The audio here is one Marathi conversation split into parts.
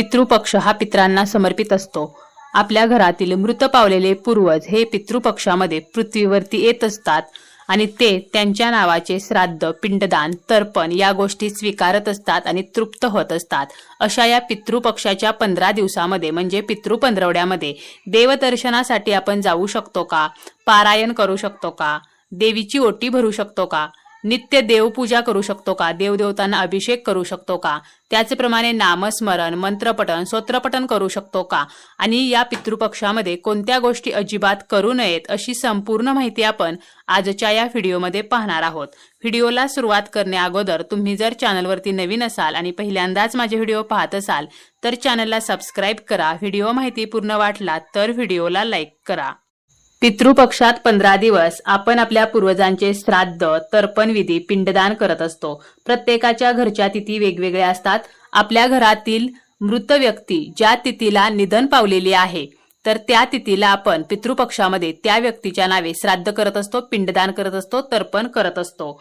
पितृपक्ष हा पित्रांना समर्पित असतो. आपल्या घरातील मृत पावलेले पूर्वज हे पितृपक्षामध्ये पृथ्वीवरती येत असतात आणि ते त्यांच्या नावाचे श्राद्ध पिंडदान तर्पण या गोष्टी स्वीकारत असतात आणि तृप्त होत असतात. अशा या पितृपक्षाच्या पंधरा दिवसामध्ये म्हणजे पितृ पंधरवड्यामध्ये देवदर्शनासाठी आपण जाऊ शकतो का? पारायण करू शकतो का? देवीची ओटी भरू शकतो का? नित्य देवपूजा करू शकतो का? देवदेवतांना अभिषेक करू शकतो का? त्याचप्रमाणे नामस्मरण मंत्रपठण स्तोत्रपठण करू शकतो का? आणि या पितृपक्षामध्ये कोणत्या गोष्टी अजिबात करू नयेत अशी संपूर्ण माहिती आपण आजच्या या व्हिडिओमध्ये पाहणार आहोत. व्हिडिओला सुरुवात करण्या अगोदर तुम्ही जर चॅनलवरती नवीन असाल आणि पहिल्यांदाच माझे व्हिडिओ पाहत असाल तर चॅनलला सबस्क्राईब करा. व्हिडिओ माहिती पूर्ण वाटला तर व्हिडिओला लाईक करा. पितृपक्षात पंधरा दिवस आपण आपल्या पूर्वजांचे श्राद्ध तर्पण विधी पिंडदान करत असतो. प्रत्येकाच्या घरच्या तिथी वेगवेगळ्या असतात. आपल्या घरातील मृत व्यक्ती ज्या तिथीला निधन पावलेली आहे तर त्या तिथीला आपण पितृपक्षामध्ये त्या व्यक्तीच्या नावे श्राद्ध करत असतो पिंडदान करत असतो तर्पण करत असतो.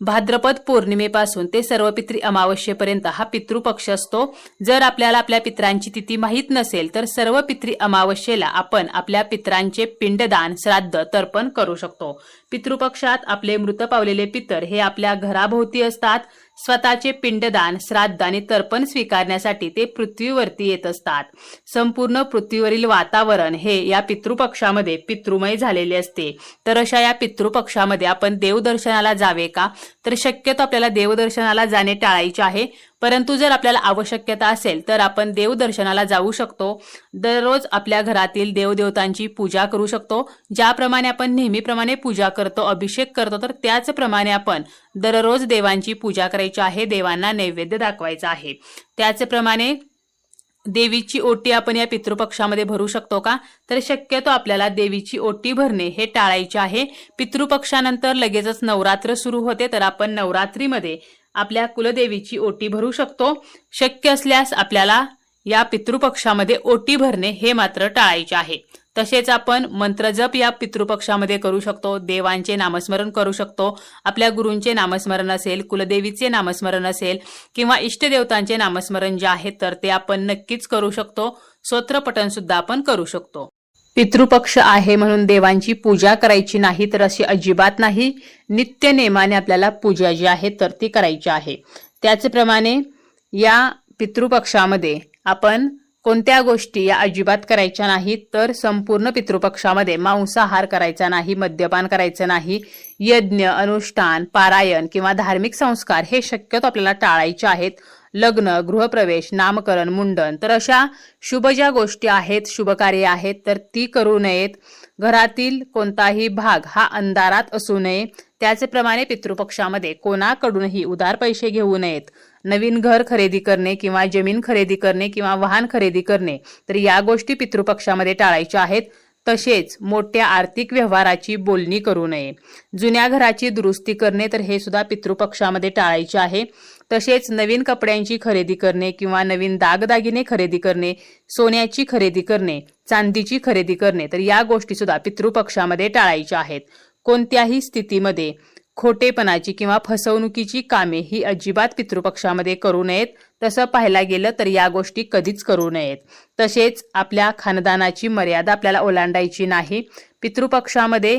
भाद्रपद पौर्णिमेपासून ते सर्व पित्री अमावस्येपर्यंत हा पितृपक्ष असतो. जर आपल्याला आपल्या पित्रांची तिथी माहीत नसेल तर सर्व पित्री अमावस्येला आपण आपल्या पित्रांचे पिंडदान श्राद्ध तर्पण करू शकतो. पितृपक्षात आपले मृत पावलेले पितर हे आपल्या घराभोवती असतात. स्वतःचे पिंडदान श्राद्ध आणि तर्पण स्वीकारण्यासाठी ते पृथ्वीवरती येत असतात. संपूर्ण पृथ्वीवरील वातावरण हे या पितृपक्षामध्ये पितृमय झालेले असते. तर अशा या पितृपक्षामध्ये आपण देवदर्शनाला जावे का? तर शक्यतो आपल्याला देवदर्शनाला जाणे टाळायचे आहे. परंतु जर आपल्याला आवश्यकता असेल तर आपण देवदर्शनाला जाऊ शकतो. दररोज आपल्या घरातील देवदेवतांची पूजा करू शकतो. ज्याप्रमाणे आपण नेहमीप्रमाणे पूजा करतो अभिषेक करतो तर त्याचप्रमाणे आपण दररोज देवांची पूजा करायची आहे देवांना नैवेद्य दाखवायचा आहे. त्याचप्रमाणे देवीची ओटी आपण या पितृपक्षामध्ये भरू शकतो का? तर शक्यतो आपल्याला देवीची ओटी भरणे हे टाळायचे आहे. पितृपक्षानंतर लगेचच नवरात्र सुरू होते तर आपण नवरात्रीमध्ये आपल्या कुलदेवीची ओटी भरू शकतो. शक्य असल्यास आपल्याला या पितृपक्षामध्ये ओटी भरणे हे मात्र टाळायचे आहे. तसेच आपण मंत्रजप या पितृपक्षामध्ये करू शकतो. देवांचे नामस्मरण करू शकतो. आपल्या गुरूंचे नामस्मरण असेल कुलदेवीचे नामस्मरण असेल किंवा इष्टदेवतांचे नामस्मरण जे आहे तर ते आपण नक्कीच करू शकतो. स्तोत्रपठण सुद्धा आपण करू शकतो. पितृपक्ष आहे म्हणून देवांची पूजा करायची नाही तर अशी अजिबात नाही. नित्य नेमाने आपल्याला पूजा जी आहे तर ती करायची आहे. त्याचप्रमाणे या पितृपक्षामध्ये आपण कोणत्या गोष्टी या अजिबात करायच्या नाहीत तर संपूर्ण पितृपक्षामध्ये मांसाहार करायचा नाही मद्यपान करायचं नाही यज्ञ अनुष्ठान पारायण किंवा धार्मिक संस्कार हे शक्यतो आपल्याला टाळायचे आहेत. लग्न गृहप्रवेश नामकरण मुंडन. तर अशा शुभ ज्या गोष्टी आहेत शुभकार्य आहेत तर ती करू नयेत. घरातील कोणताही भाग हा अंधारात असू नये. त्याचप्रमाणे पितृपक्षामध्ये कोणाकडूनही उदार पैसे घेऊ नयेत. नवीन घर खरेदी करणे किंवा जमीन खरेदी करणे किंवा वाहन खरेदी करणे तर या गोष्टी पितृपक्षामध्ये टाळायच्या आहेत. तसेच मोठ्या आर्थिक व्यवहाराची बोलणी करू नये. जुन्या घराची दुरुस्ती करणे तर हे सुद्धा पितृपक्षामध्ये टाळायचे आहे. तसेच नवीन कपड्यांची खरेदी करणे किंवा नवीन दागदागिने खरेदी करणे सोन्याची खरेदी करणे चांदीची खरेदी करणे तर या गोष्टी सुद्धा पितृपक्षामध्ये टाळायच्या आहेत. कोणत्याही स्थितीमध्ये खोटेपणाची किंवा फसवणुकीची कामे ही अजिबात पितृपक्षामध्ये करू नयेत. तसं पाहायला गेलं तर या गोष्टी कधीच करू नयेत. तसेच आपल्या खानदानाची मर्यादा आपल्याला ओलांडायची नाही. पितृपक्षामध्ये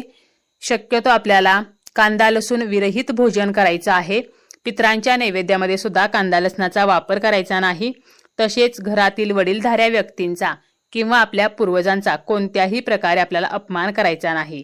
शक्यतो आपल्याला कांदा लसूण विरहित भोजन करायचं आहे. पित्रांच्या नैवेद्यामध्ये सुद्धा कांदा लसणाचा वापर करायचा नाही. तसेच घरातील वडीलधाऱ्या व्यक्तींचा किंवा आपल्या पूर्वजांचा कोणत्याही प्रकारे आपल्याला अपमान करायचा नाही.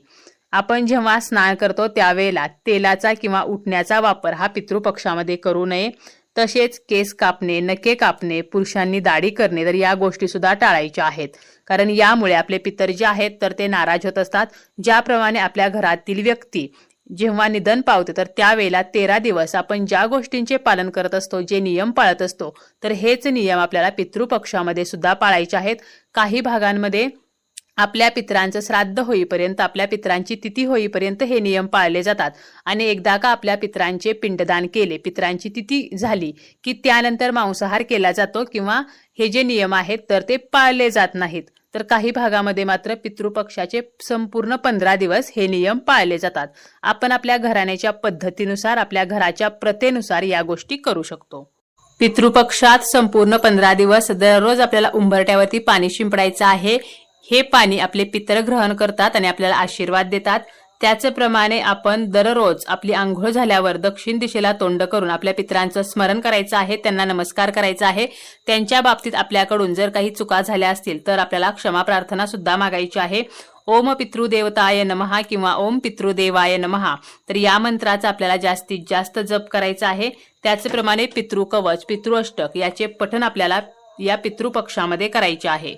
आपण जेव्हा स्नान करतो त्यावेळेला तेलाचा किंवा उठण्याचा वापर हा पितृपक्षामध्ये करू नये. तसेच केस कापणे नके कापणे पुरुषांनी दाढी करणे तर या गोष्टी सुद्धा टाळायच्या आहेत. कारण यामुळे आपले पितर जे आहेत तर ते नाराज होत असतात. ज्याप्रमाणे आपल्या घरातील व्यक्ती जेव्हा निधन पावते तर त्यावेळेला तेरा दिवस आपण ज्या गोष्टींचे पालन करत असतो जे नियम पाळत असतो तर हेच नियम आपल्याला पितृपक्षामध्ये सुद्धा पाळायचे आहेत. काही भागांमध्ये आपल्या पित्रांचं श्राद्ध होईपर्यंत आपल्या पित्रांची तिथी होईपर्यंत हे नियम पाळले जातात. आणि एकदा का आपल्या पित्रांचे पिंडदान केले पित्रांची तिथी झाली की त्यानंतर मांसाहार केला जातो किंवा हे जे नियम आहेत तर ते पाळले जात नाहीत. तर काही भागामध्ये मात्र पितृपक्षाचे संपूर्ण पंधरा दिवस हे नियम पाळले जातात. आपण आपल्या घराण्याच्या पद्धतीनुसार आपल्या घराच्या प्रथेनुसार या गोष्टी करू शकतो. पितृपक्षात संपूर्ण पंधरा दिवस दररोज आपल्याला उंबरट्यावरती पाणी शिंपडायचं आहे. हे पाणी आपले पितर ग्रहण करतात आणि आपल्याला आशीर्वाद देतात. त्याचप्रमाणे आपण दररोज आपली आंघोळ झाल्यावर दक्षिण दिशेला तोंड करून आपल्या पितरांचं स्मरण करायचं आहे त्यांना नमस्कार करायचा आहे. त्यांच्या बाबतीत आपल्याकडून जर काही चुका झाल्या असतील तर आपल्याला क्षमा प्रार्थना सुद्धा मागायची आहे. ओम पितृदेवताय नमहा किंवा ओम पितृदेवाय नमहा. तर या मंत्राचा आपल्याला जास्तीत जास्त जप करायचा आहे. त्याचप्रमाणे पितृकवच पितृअष्टक याचे पठण आपल्याला या पितृपक्षामध्ये करायचे आहे.